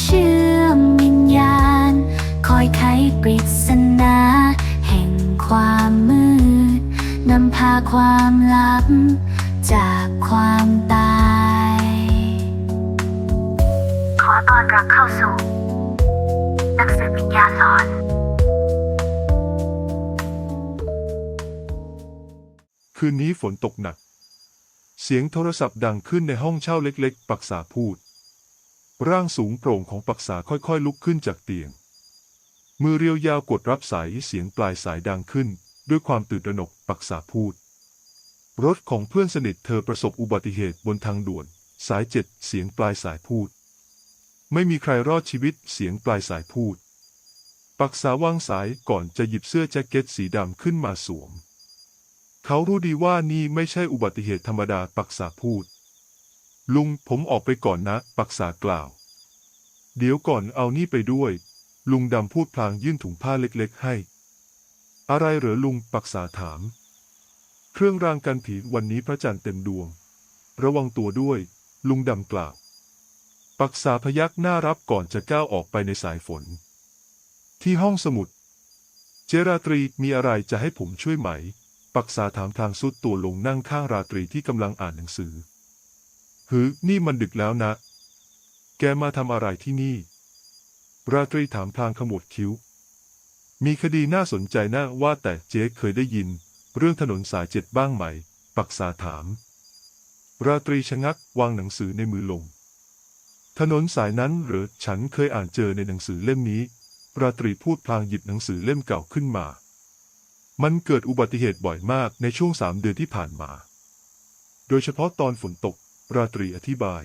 เชื่อมวิญญาณ คอยไขปริศนา แห่งความมืด นำพาความลับ จากความตาย ขอต้อนรับเข้าสู่นักสืบวิญญาณหลอนคืนนี้ฝนตกหนัก เสียงโทรศัพท์ดังขึ้นในห้องเช่าเล็กๆ ปักษาพูด ร่างสูงโปร่งของปักษาค่อยๆลุกขึ้นจากเตียง มือเรียวยาวกดรับสายเสียงปลายสายดังขึ้น ด้วยความตื่นตระหนกปักษาพูด รถของเพื่อนสนิทเธอประสบอุบัติเหตุบนทางด่วน สายเจ็ดเสียงปลายสายพูด ไม่มีใครรอดชีวิตเสียงปลายสายพูด ปักษาวางสายก่อนจะหยิบเสื้อแจ็คเก็ตสีดำขึ้นมาสวม เขารู้ดีว่านี่ไม่ใช่อุบัติเหตุธรรมดาปักษาพูด ลุงผมออกไปก่อนนะ ปักษากล่าว เดี๋ยวก่อนเอานี่ไปด้วย ลุงดำพูดพลางยื่นถุงผ้าเล็กๆให้ อะไรเหรอลุงปักษาถาม เครื่องรางกันผีวันนี้พระจันทร์เต็มดวง ระวังตัวด้วย ลุงดำกล่าว ปักษาพยักหน้ารับก่อนจะก้าวออกไปในสายฝน ที่ห้องสมุด เจราตรีมีอะไรจะให้ผมช่วยไหม ปักษาถามทางสุดตัวลงนั่งข้างราตรีที่กำลังอ่านหนังสือ หือนี่มันดึกแล้วนะ แกมาทำอะไรที่นี่ ราตรีถามพลางขมวดคิ้ว มีคดีน่าสนใจนะว่าแต่เจ๊เคยได้ยิน เรื่องถนนสายเจ็ดบ้างไหม ปักษาถาม ราตรีชะงักวางหนังสือในมือลง ถนนสายนั้นหรือฉันเคยอ่านเจอในหนังสือเล่มนี้ ราตรีพูดพลางหยิบหนังสือเล่มเก่าขึ้นมา มันเกิดอุบัติเหตุบ่อยมากในช่วงสามเดือนที่ผ่านมา โดยเฉพาะตอนฝนตก ราตรีอธิบาย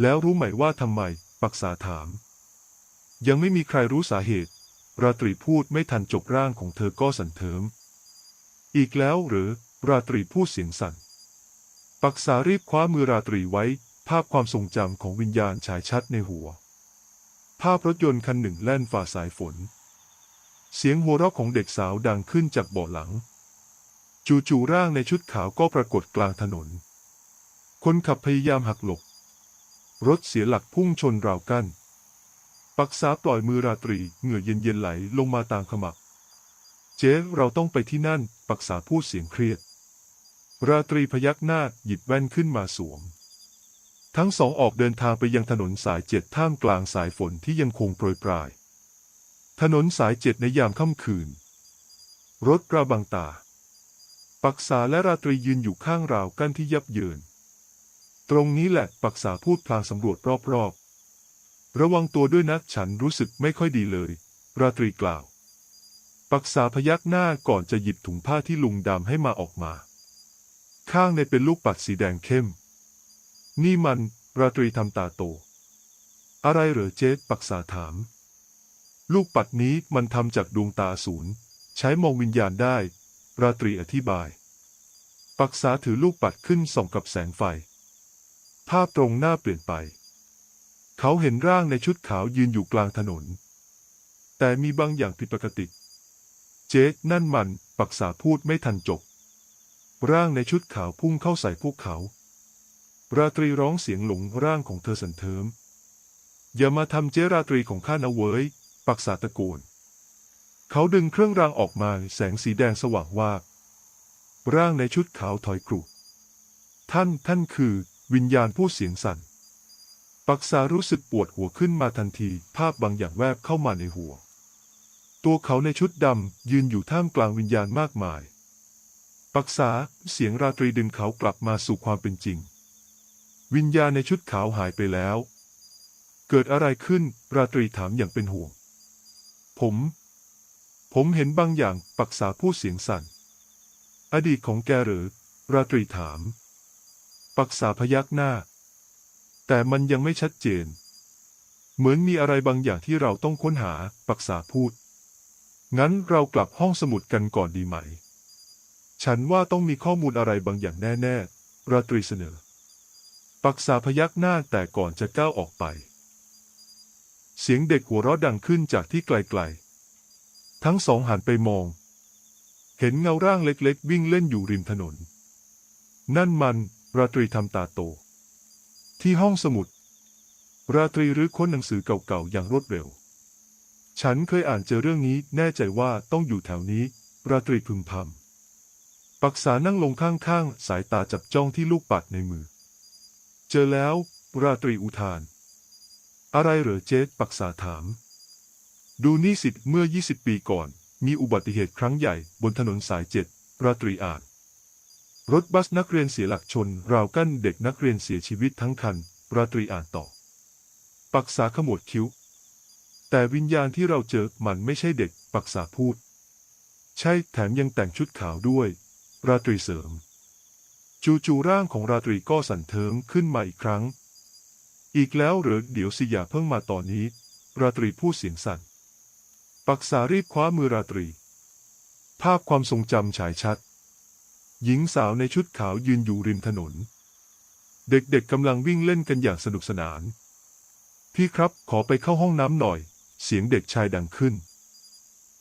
แล้วรู้ไหมว่าทำไม ปักษาถาม ยังไม่มีใครรู้สาเหตุ ราตรีพูดไม่ทันจบร่างของเธอก็สั่นเทิม อีกแล้วหรือ ราตรีพูดเสียงสั่น ปักษารีบคว้ามือราตรีไว้ ภาพความทรงจำของวิญญาณฉายชัดในหัว ภาพรถยนต์คันหนึ่งแล่นฝ่าสายฝน เสียงหัวเราะของเด็กสาวดังขึ้นจากเบาะหลัง จู่ๆร่างในชุดขาวก็ปรากฏกลางถนน คนขับพยายามหักหลบ รถเสียหลักพุ่งชนราวกั้น ปักษาปล่อยมือราตรี เหงื่อเย็นๆไหลลงมาตามขมับ เจ๊เราต้องไปที่นั่น ปักษาพูดเสียงเครียด ราตรีพยักหน้าหยิบแว่นขึ้นมาสวม ทั้งสองออกเดินทางไปยังถนนสายเจ็ดท่ามกลางสายฝนที่ยังคงโปรยปราย ถนนสายเจ็ดในยามค่ำคืน รถกระบังตา ปักษาและราตรียืนอยู่ข้างราวกั้นที่ยับเยิน ตรงนี้แหละปักษาพูดพลางสำรวจรอบๆ ระวังตัวด้วยนะฉันรู้สึกไม่ค่อยดีเลย ราตรีกล่าว ปักษาพยักหน้าก่อนจะหยิบถุงผ้าที่ลุงดำให้มาออกมา ข้างในเป็นลูกปัดสีแดงเข้ม นี่มันราตรีทำตาโต อะไรเหรอเจ๊ปักษาถาม ลูกปัดนี้มันทำจากดวงตาศูนย์ ใช้มองวิญญาณได้ ราตรีอธิบาย ปักษาถือลูกปัดขึ้นส่องกับแสงไฟ ภาพตรงหน้าเปลี่ยนไป เขาเห็นร่างในชุดขาวยืนอยู่กลางถนน แต่มีบางอย่างผิดปกติ เจ๊นั่นมันปักษาพูดไม่ทันจบ ร่างในชุดขาวพุ่งเข้าใส่พวกเขา ราตรีร้องเสียงหลงร่างของเธอสันเทิม อย่ามาทำเจราตรีของข้านะเว้ย ปักษาตะโกน เขาดึงเครื่องรางออกมาแสงสีแดงสว่างวาบร่างในชุดขาวถอยกรุท่านท่านคือ วิญญาณผู้เสียงสั่น ปักษารู้สึกปวดหัวขึ้นมาทันที ภาพบางอย่างแวบเข้ามาในหัว ตัวเขาในชุดดำยืนอยู่ท่ามกลางวิญญาณมากมาย ปักษาเสียงราตรีดึงเขากลับมาสู่ความเป็นจริง วิญญาณในชุดขาวหายไปแล้ว เกิดอะไรขึ้น ราตรีถามอย่างเป็นห่วง ผม ผมเห็นบางอย่างปักษาพูดเสียงสั่น อดีตของแกหรือ ราตรีถาม ปักษาพยักหน้า แต่มันยังไม่ชัดเจน เหมือนมีอะไรบางอย่างที่เราต้องค้นหา ปักษาพูด งั้นเรากลับห้องสมุดกันก่อนดีไหม ฉันว่าต้องมีข้อมูลอะไรบางอย่างแน่ๆ ราตรีเสนอ ปักษาพยักหน้าแต่ก่อนจะก้าวออกไป เสียงเด็กหัวเราะดังขึ้นจากที่ไกลๆ ทั้งสองหันไปมอง เห็นเงาร่างเล็กๆ วิ่งเล่นอยู่ริมถนน นั่นมัน ราตรีทำตาโต ที่ห้องสมุด ราตรีรื้อค้นหนังสือเก่าๆ อย่างรวดเร็ว ฉันเคยอ่านเจอเรื่องนี้แน่ใจว่าต้องอยู่แถวนี้ ราตรีพึมพำปักษานั่งลงข้างๆ สายตาจับจ้องที่ลูกปัดในมือ เจอแล้ว ราตรีอุทาน อะไรเหรอเจสปักษาถาม ดูนี่สิเมื่อ 20 ปีก่อน มีอุบัติเหตุครั้งใหญ่บนถนนสายเจ็ดราตรีอ่าน รถบัสนักเรียนเสียหลักชน ราวกั้นเด็กนักเรียนเสียชีวิตทั้งคัน ราตรีอ่านต่อ ปักษาขมวดคิ้ว แต่วิญญาณที่เราเจอมันไม่ใช่เด็ก ปักษาพูด ใช่แถมยังแต่งชุดขาวด้วย ราตรีเสริม จู่ๆร่างของราตรีก็สั่นเทิงขึ้นมาอีกครั้ง อีกแล้วหรือเดี๋ยวสิอย่าเพิ่งมาตอนนี้ ราตรีพูดเสียงสั่น ปักษารีบคว้ามือราตรี ภาพความทรงจำฉายชัด หญิงสาวในชุดขาวยืนอยู่ริมถนน เด็กๆกำลังวิ่งเล่นกันอย่างสนุกสนาน พี่ครับขอไปเข้าห้องน้ำหน่อย เสียงเด็กชายดังขึ้น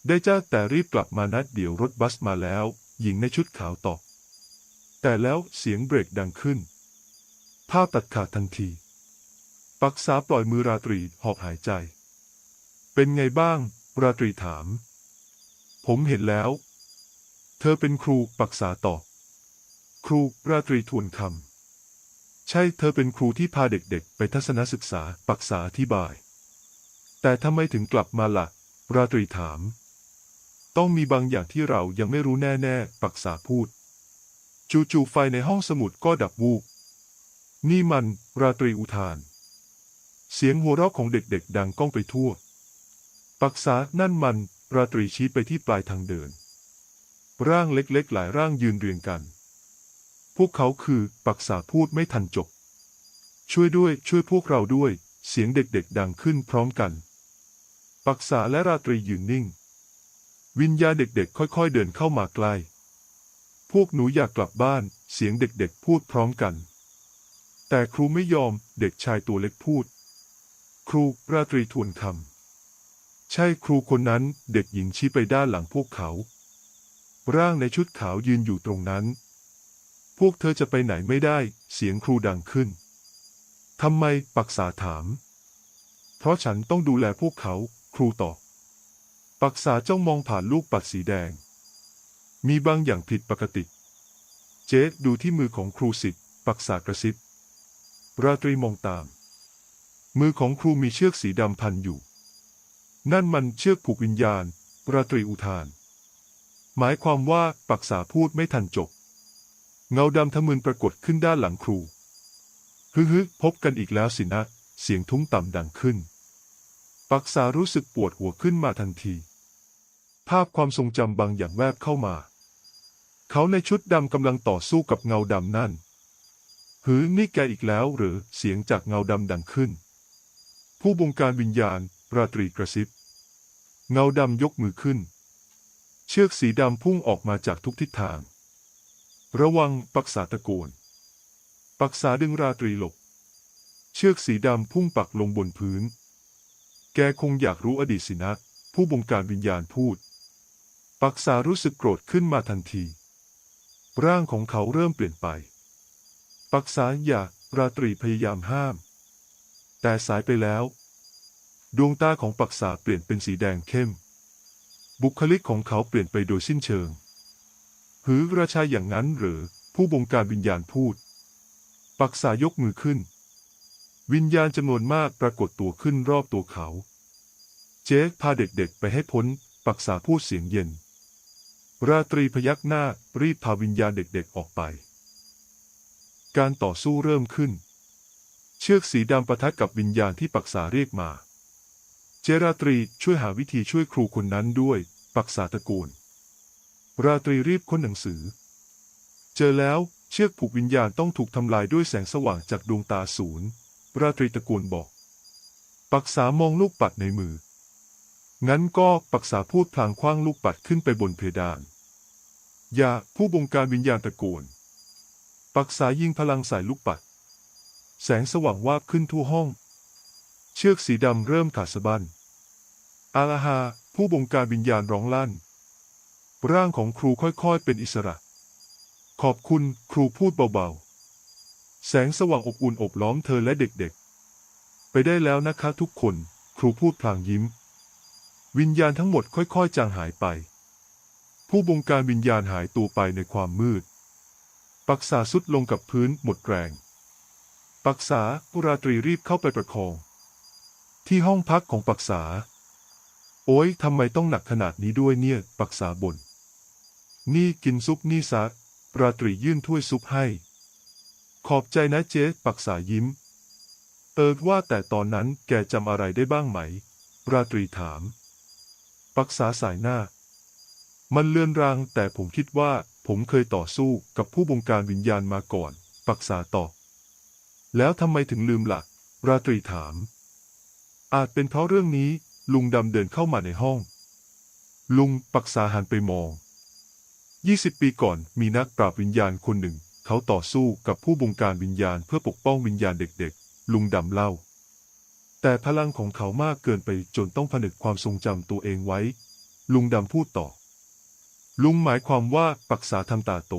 ได้จ้าแต่รีบกลับมานะเดี๋ยวรถบัสมาแล้ว หญิงในชุดขาวตอบแต่แล้วเสียงเบรกดังขึ้น ภาพตัดขาดทันที ปักษาปล่อยมือราตรีหอบหายใจ เป็นไงบ้าง ราตรีถาม ผมเห็นแล้ว เธอเป็นครูปักษาตอบ ครูราตรีทวนคำ ใช่เธอเป็นครูที่พาเด็กๆ ไปทัศนศึกษาปักษาอธิบาย แต่ทำไมถึงกลับมาละ่ะ ราตรีถาม ต้องมีบางอย่างที่เรายังไม่รู้แน่ๆ ปักษาพูด จู่ๆไฟในห้องสมุดก็ดับวูบ นี่มันราตรีอุทาน เสียงหัวเราะของเด็กๆ ดังก้องไปทั่ว ปักษานั่นมันราตรีชี้ไปที่ปลายทางเดิน ร่างเล็กๆ หลายร่างยืนเรียงกัน พวกเขาคือปักษาพูดไม่ทันจบ ช่วยด้วยช่วยพวกเราด้วย เสียงเด็กๆดังขึ้นพร้อมกัน ปักษาและราตรียืนนิ่ง วิญญาเด็กๆ ค่อยๆเดินเข้ามาใกล้ พวกหนูอยากกลับบ้าน เสียงเด็กๆ พูดพร้อมกัน แต่ครูไม่ยอมเด็กชายตัวเล็กพูด ครูราตรีทวนคำใช่ครูคนนั้นเด็กหญิงชี้ไปด้านหลังพวกเขา ร่างในชุดขาวยืนอยู่ตรงนั้น พวกเธอจะไปไหนไม่ได้ เสียงครูดังขึ้น ทำไม ปักษาถาม เพราะฉันต้องดูแลพวกเขา ครูตอบ ปักษาจ้องมองผ่านลูกปัดสีแดง มีบางอย่างผิดปกติ เจสดูที่มือของครูสิทธิ์ ปักษากระซิบ ราตรีมองตาม มือของครูมีเชือกสีดำพันอยู่ นั่นมันเชือกผูกวิญญาณ ราตรีอุทาน หมายความว่าปักษาพูดไม่ทันจบ เงาดำทะมึนปรากฏขึ้นด้านหลังครูฮึฮึพบกันอีกแล้วสินะ เสียงทุ้มต่ำดังขึ้น ปักษารู้สึกปวดหัวขึ้นมาทันที ภาพความทรงจำบางอย่างแวบเข้ามา เขาในชุดดำกำลังต่อสู้กับเงาดำนั่นหือนี่แกอีกแล้วหรือเสียงจากเงาดำดังขึ้น ผู้บงการวิญญาณ ราตรีกระซิบ เงาดำยกมือขึ้น เชือกสีดำพุ่งออกมาจากทุกทิศทาง ระวังปักษาตะโกน ปักษาดึงราตรีหลบ เชือกสีดำพุ่งปักลงบนพื้น แกคงอยากรู้อดีตสินะ ผู้บงการวิญญาณพูด ปักษารู้สึกโกรธขึ้นมาทันที ร่างของเขาเริ่มเปลี่ยนไป ปักษาอยากราตรีพยายามห้าม แต่สายไปแล้ว ดวงตาของปักษาเปลี่ยนเป็นสีแดงเข้ม บุคลิกของเขาเปลี่ยนไปโดยสิ้นเชิง หือราชาอย่างนั้นหรือผู้บงการวิญญาณพูด ปักษายกมือขึ้น วิญญาณจำนวนมากปรากฏตัวขึ้นรอบตัวเขา เจคพาเด็กๆไปให้พ้น ปักษาพูดเสียงเย็น ราตรีพยักหน้ารีบพาวิญญาณเด็กๆออกไป การต่อสู้เริ่มขึ้น เชือกสีดำปะทะกับวิญญาณที่ปักษาเรียกมา เจราตรีช่วยหาวิธีช่วยครูคนนั้นด้วย ปักษาตะโกน ราตรีรีบค้นหนังสือ เจอแล้วเชือกผูกวิญญาณต้องถูกทำลายด้วยแสงสว่างจากดวงตาศูนย์ ราตรีตะโกนบอก ปักษามองลูกปัดในมือ งั้นก็ปักษาพูดพลางคว้างลูกปัดขึ้นไปบนเพดาน อย่าผู้บงการวิญญาณตะโกน ปักษายิงพลังใส่ลูกปัด แสงสว่างวาบขึ้นทั่วห้อง เชือกสีดำเริ่มขาดสะบั้นอาลาฮาผู้บงการวิญญาณร้องลั่น ร่างของครูค่อยๆ เป็นอิสระ ขอบคุณครูพูดเบาๆ แสงสว่างอบอุ่นอบล้อมเธอและเด็กๆ ไปได้แล้วนะคะทุกคน ครูพูดพลางยิ้ม วิญญาณทั้งหมดค่อยๆ จางหายไป ผู้บงการวิญญาณหายตัวไปในความมืด ปักษาสุดลงกับพื้นหมดแรง ปักษาปุราตรีรีบเข้าไปประคอง ที่ห้องพักของปักษาโอ้ยทำไมต้องหนักขนาดนี้ด้วยเนี่ย ปักษาบน่ นี่กินซุปนี่ซะราตรียื่นถ้วยซุปให้ ขอบใจนะเจ๊ปักษายิ้ม เออว่าแต่ตอนนั้นแกจำอะไรได้บ้างไหม ราตรีถาม ปักษาสายหน้า มันเลือนรางแต่ผมคิดว่าผมเคยต่อสู้กับผู้บงการวิญญาณมาก่อน ปักษาตอบ แล้วทำไมถึงลืมละ่ะ ราตรีถาม อาจเป็นเพราะเรื่องนี้ ลุงดำเดินเข้ามาในห้อง ลุงปักษาหันไปมอง ยี่สิบปีก่อนมีนักปราบวิญญาณคนหนึ่ง เขาต่อสู้กับผู้บงการวิญญาณเพื่อปกป้องวิญญาณเด็กๆ ลุงดำเล่า แต่พลังของเขามากเกินไปจนต้องผนึกความทรงจำตัวเองไว้ ลุงดำพูดต่อ ลุงหมายความว่าปักษาทำตาโต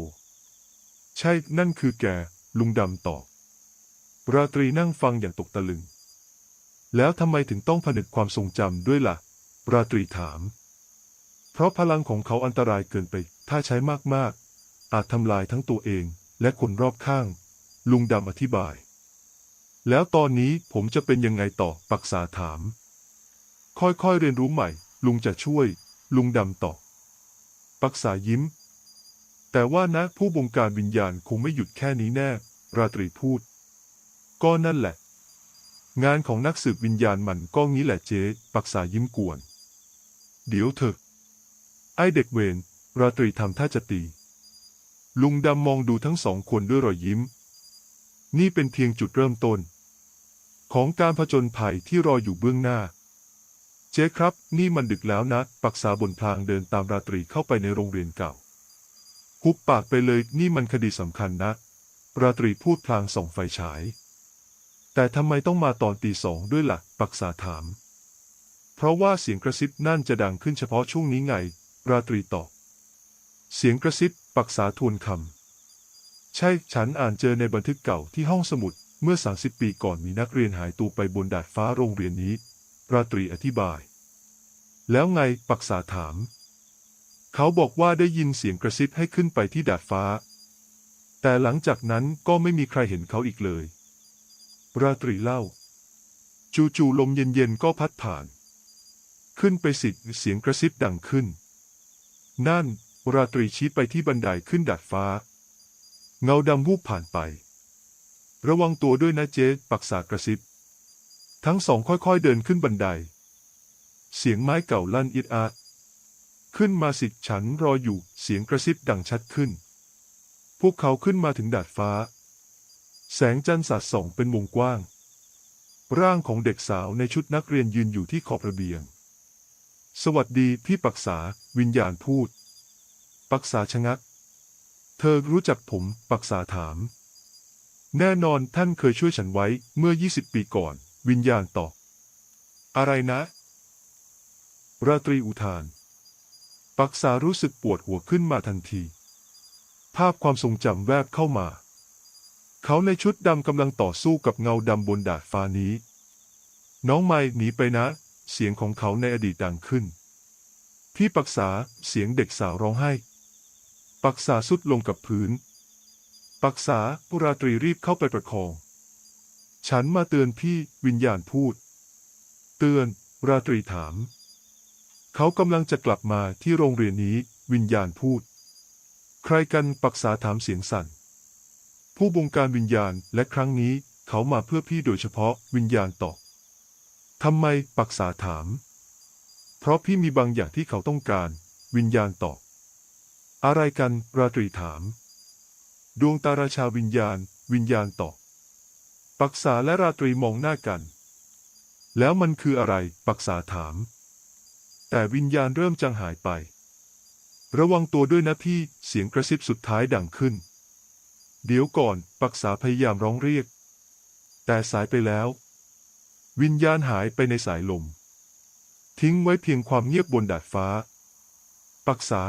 ใช่นั่นคือแก ลุงดำตอบราตรีนั่งฟังอย่างตกตะลึง แล้วทำไมถึงต้องผนึกความทรงจำด้วยละ่ะ ราตรีถาม เพราะพลังของเขาอันตรายเกินไป ถ้าใช้มากๆ อาจทำลายทั้งตัวเองและคนรอบข้าง ลุงดำอธิบาย แล้วตอนนี้ผมจะเป็นยังไงต่อปักษาถาม ค่อยๆเรียนรู้ใหม่ ลุงจะช่วย ลุงดำตอบปักษายิ้ม แต่ว่านะผู้บงการวิญญาณคงไม่หยุดแค่นี้แน่ ราตรีพูด ก็นั่นแหละ งานของนักสืบวิญญาณมันก็งี้แหละเจ๊ปักษายิ้มกวน เดี๋ยวเถอะ ไอเด็กเวร ราตรีทำท่าจะตี ลุงดำมองดูทั้งสองคนด้วยรอยยิ้ม นี่เป็นเพียงจุดเริ่มต้น ของการผจญภัยที่รออยู่เบื้องหน้า เจ๊ครับ นี่มันดึกแล้วนะ ปักษาบนพลางเดินตามราตรีเข้าไปในโรงเรียนเก่า หุบปากไปเลยนี่มันคดีสำคัญนะ ราตรีพูดพลางส่องไฟฉาย แต่ทำไมต้องมาตอนตีสองด้วยละ่ะ ปักษาถาม เพราะว่าเสียงกระซิบนั่นจะดังขึ้นเฉพาะช่วงนี้ไง ราตรีตอบ เสียงกระซิบปักษาทวนคำ ใช่ ฉันอ่านเจอในบันทึกเก่าที่ห้องสมุด เมื่อ 30 ปีก่อนมีนักเรียนหายตัวไปบนดาดฟ้าโรงเรียนนี้ ราตรีอธิบาย แล้วไงปักษาถาม เขาบอกว่าได้ยินเสียงกระซิบให้ขึ้นไปที่ดาดฟ้า แต่หลังจากนั้นก็ไม่มีใครเห็นเขาอีกเลย ราตรีเล่า จู่ๆลมเย็นๆก็พัดผ่าน ขึ้นไปสิเสียงกระซิบดังขึ้น นั่น ราตรีชี้ไปที่บันไดขึ้นดาดฟ้า เงาดำวูบผ่านไป ระวังตัวด้วยนะเจ๊ปักษากระซิบ ทั้งสองค่อยๆเดินขึ้นบันได เสียงไม้เก่าลั่นอิดอาดขึ้นมาสิฉันรออยู่เสียงกระซิบดังชัดขึ้น พวกเขาขึ้นมาถึงดาดฟ้า แสงจันทร์สาดส่องเป็นวงกว้าง ร่างของเด็กสาวในชุดนักเรียนยืนอยู่ที่ขอบระเบียง สวัสดีพี่ปักษาวิญญาณพูด ปักษาชะงัก เธอรู้จักผม ปักษาถาม แน่นอนท่านเคยช่วยฉันไว้เมื่อ 20 ปีก่อน วิญญาณตอบอะไรนะ ราตรีอุทาน ปักษารู้สึกปวดหัวขึ้นมาทันที ภาพความทรงจำแวบเข้ามา เขาในชุดดำกำลังต่อสู้กับเงาดำบนดาดฟ้านี้ น้องไม่หนีไปนะ เสียงของเขาในอดีตดังขึ้น พี่ปักษาเสียงเด็กสาวร้องไห้ ปักษาสุดลงกับพื้น ปักษาปุราตรีรีบเข้าไปประคอง ฉันมาเตือนพี่วิญญาณพูด เตือนราตรีถาม เขากำลังจะกลับมาที่โรงเรียนนี้วิญญาณพูด ใครกันปักษาถามเสียงสั่น ผู้บงการวิญญาณและครั้งนี้เขามาเพื่อพี่โดยเฉพาะวิญญาณตอบทำไมปักษาถาม เพราะพี่มีบางอย่างที่เขาต้องการ วิญญาณตอบ อะไรกัน ราตรีถาม ดวงตาราชาวิญญาณ วิญญาณตอบปักษาและราตรีมองหน้ากัน แล้วมันคืออะไร ปักษาถาม แต่วิญญาณเริ่มจางหายไป ระวังตัวด้วยนะพี่ เสียงกระซิบสุดท้ายดังขึ้น เดี๋ยวก่อน ปักษาพยายามร้องเรียก แต่สายไปแล้ว วิญญาณหายไปในสายลม ทิ้งไว้เพียงความเงียบบนดาดฟ้า ปักษา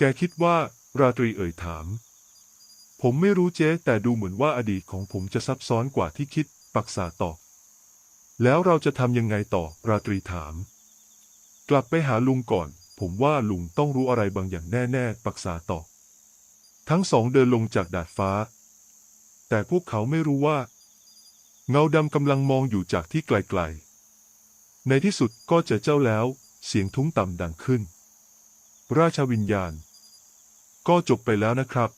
แกคิดว่าราตรีเอ่ยถาม ผมไม่รู้เจ๊แต่ดูเหมือนว่าอดีตของผมจะซับซ้อนกว่าที่คิด ปักษาตอบ แล้วเราจะทำยังไงต่อ ราตรีถาม กลับไปหาลุงก่อน ผมว่าลุงต้องรู้อะไรบางอย่างแน่ ๆ ปักษาตอบ ทั้งสองเดินลงจากดาดฟ้า แต่พวกเขาไม่รู้ว่า เงาดำกำลังมองอยู่จากที่ไกล ๆ ในที่สุดก็จอเจ้าแล้ว เสียงทุ้มต่ำดังขึ้น ราชวิญญาณ ก็จบไปแล้วนะครับ